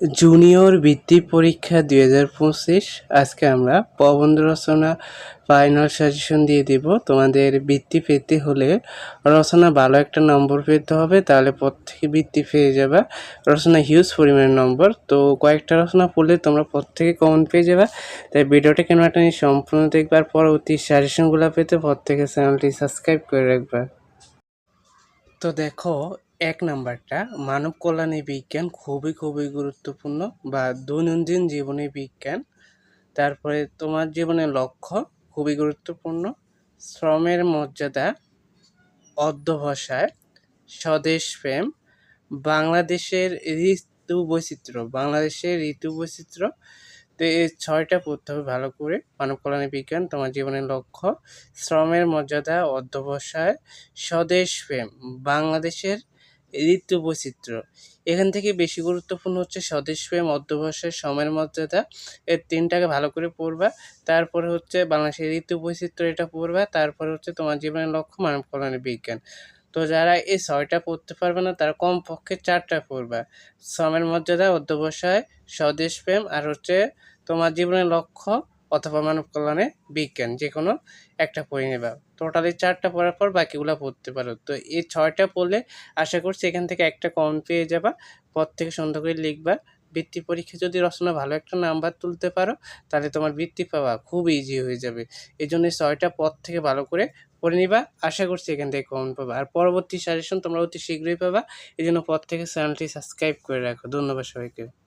Junior বৃত্তি পরীক্ষা দুই হাজার পঁচিশ। আজকে আমরা প্রবন্ধ রচনা ফাইনাল সাজেশন দিয়ে দিব। তোমাদের বৃত্তি পেতে হলে রচনা ভালো একটা নম্বর পেতে হবে, তাহলে প্রত্যেকে বৃত্তি পেয়ে যাবে। রচনা হিউজ পরিমাণের নম্বর। তো কয়েকটা রচনা পড়লে তোমরা প্রত্যেকে কমন পেয়ে যাবে। তাই ভিডিওটা কেন একটা নিয়ে সম্পূর্ণ দেখবার পরবর্তী সাজেশনগুলো পেতে প্রত্যেকে চ্যানেলটি সাবস্ক্রাইব করে রাখবা। তো দেখো এক নাম্বারটা, মানব কল্যাণী বিজ্ঞান খুবই খুবই গুরুত্বপূর্ণ বা দৈনন্দিন জীবনে বিজ্ঞান। তারপরে তোমার জীবনের লক্ষ্য খুবই গুরুত্বপূর্ণ, শ্রমের মর্যাদা, অধ্যবসায়, স্বদেশ প্রেম, বাংলাদেশের ঋতু বৈচিত্র্য, বাংলাদেশের ঋতু বৈচিত্র্য। তো এই ছয়টা পড়তে হবে ভালো করে, মানব কল্যাণী বিজ্ঞান, তোমার জীবনের লক্ষ্য, শ্রমের মর্যাদা, অধ্যবসায়, স্বদেশ প্রেম, বাংলাদেশের ঋতু বৈচিত্র্য এখান থেকে বেশি গুরুত্বপূর্ণ হচ্ছে স্বদেশ প্রেম অধ্যবসায় সময়ের মর্যাদা। এর তিনটাকে ভালো করে পড়বা। তারপরে হচ্ছে বাংলাদেশের ঋতু বৈচিত্র্য এটা পড়বা। তারপরে হচ্ছে তোমার জীবনের লক্ষ্য মানব কল্যাণী বিজ্ঞান। তো যারা এই ছয়টা পড়তে পারবে না, তারা কমপক্ষে চারটা পড়বা। শ্রমের মর্যাদা, অধ্যবসায়, স্বদেশ প্রেম আর হচ্ছে তোমার জীবনের লক্ষ্য অথবা মানব কল্যাণে বিজ্ঞান যে কোনো একটা পড়ে নেবা। টোটালি চারটা পড়ার পর বাকিগুলো পড়তে পারো। তো এই ছয়টা পড়লে আশা করছি এখান থেকে একটা কম পেয়ে যাবা। পর থেকে সুন্দর করে লিখবা। বৃত্তি পরীক্ষা যদি রচনা ভালো একটা নাম্বার তুলতে পারো, তাহলে তোমার বৃত্তি পাওয়া খুব ইজি হয়ে যাবে। এই জন্য ছয়টা পথ থেকে ভালো করে পড়ে নিবা। আশা করছি এখান থেকে কমন পাবা। আর পরবর্তী সাজেশন তোমরা অতি শীঘ্রই পাবা। এই জন্য পর থেকে চ্যানেলটি সাবস্ক্রাইব করে রাখো। ধন্যবাদ সবাইকে।